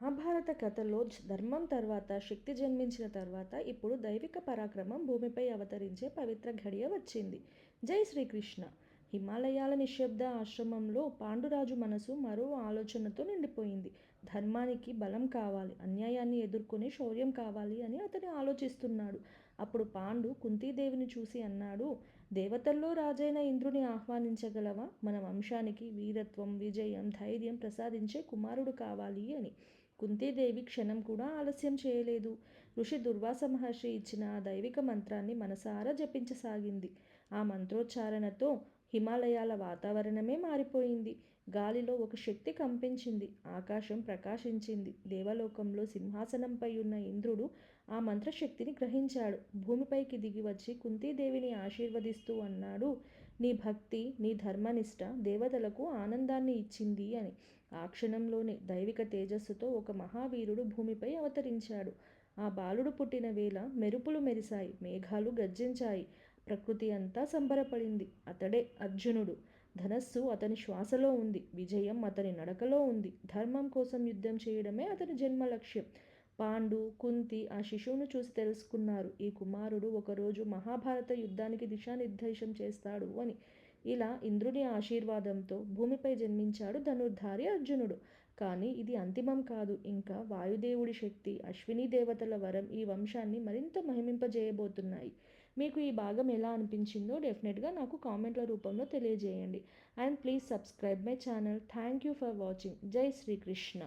మహాభారత కథలో ధర్మం తర్వాత శక్తి జన్మించిన తర్వాత ఇప్పుడు దైవిక పరాక్రమం భూమిపై అవతరించే పవిత్ర ఘడియ వచ్చింది. జై శ్రీకృష్ణ. హిమాలయాల నిశ్శబ్ద ఆశ్రమంలో పాండురాజు మనసు మరో ఆలోచనతో నిండిపోయింది. ధర్మానికి బలం కావాలి అన్యాయాన్ని ఎదుర్కొనే శౌర్యం కావాలి అని అతను ఆలోచిస్తున్నాడు. అప్పుడు పాండు కుంతీదేవిని చూసి అన్నాడు దేవతల్లో రాజైన ఇంద్రుని ఆహ్వానించగలవా? మన వంశానికి వీరత్వం విజయం ధైర్యం ప్రసాదించే కుమారుడు కావాలి అని. కుంతీదేవి క్షణం కూడా ఆలస్యం చేయలేదు. ఋషి దుర్వాస మహర్షి ఇచ్చిన ఆ దైవిక మంత్రాన్ని మనసారా జపించసాగింది. ఆ మంత్రోచ్చారణతో హిమాలయాల వాతావరణమే మారిపోయింది. గాలిలో ఒక శక్తి కంపించింది. ఆకాశం ప్రకాశించింది. దేవలోకంలో సింహాసనంపై ఉన్న ఇంద్రుడు ఆ మంత్రశక్తిని గ్రహించాడు. భూమిపైకి దిగి వచ్చి కుంతీదేవిని ఆశీర్వదిస్తూ అన్నాడు నీ భక్తి నీ ధర్మనిష్ట దేవతలకు ఆనందాన్ని ఇచ్చింది అని. ఆ క్షణంలోనే దైవిక తేజస్సుతో ఒక మహావీరుడు భూమిపై అవతరించాడు. ఆ బాలుడు పుట్టిన వేళ మెరుపులు మెరిశాయి. మేఘాలు గర్జించాయి. ప్రకృతి అంతా సంబరపడింది. అతడే అర్జునుడు. ధనస్సు అతని శ్వాసలో ఉంది. విజయం అతని నడకలో ఉంది. ధర్మం కోసం యుద్ధం చేయడమే అతని జన్మ లక్ష్యం. పాండు కుంతి ఆ శిశువును చూసి తెలుసుకున్నారు. ఈ కుమారుడు ఒకరోజు మహాభారత యుద్ధానికి దిశానిర్దేశం చేస్తాడు అని. ఇలా ఇంద్రుని ఆశీర్వాదంతో భూమిపై జన్మించాడు ధనుర్ధారి అర్జునుడు. కానీ ఇది అంతిమం కాదు. ఇంకా వాయుదేవుడి శక్తి అశ్విని దేవతల వరం ఈ వంశాన్ని మరింత మహిమింపజేయబోతున్నాయి. మీకు ఈ భాగం ఎలా అనిపించిందో డెఫినెట్గా నాకు కామెంట్ల రూపంలో తెలియజేయండి. And please subscribe my channel thank you for watching జై శ్రీకృష్ణ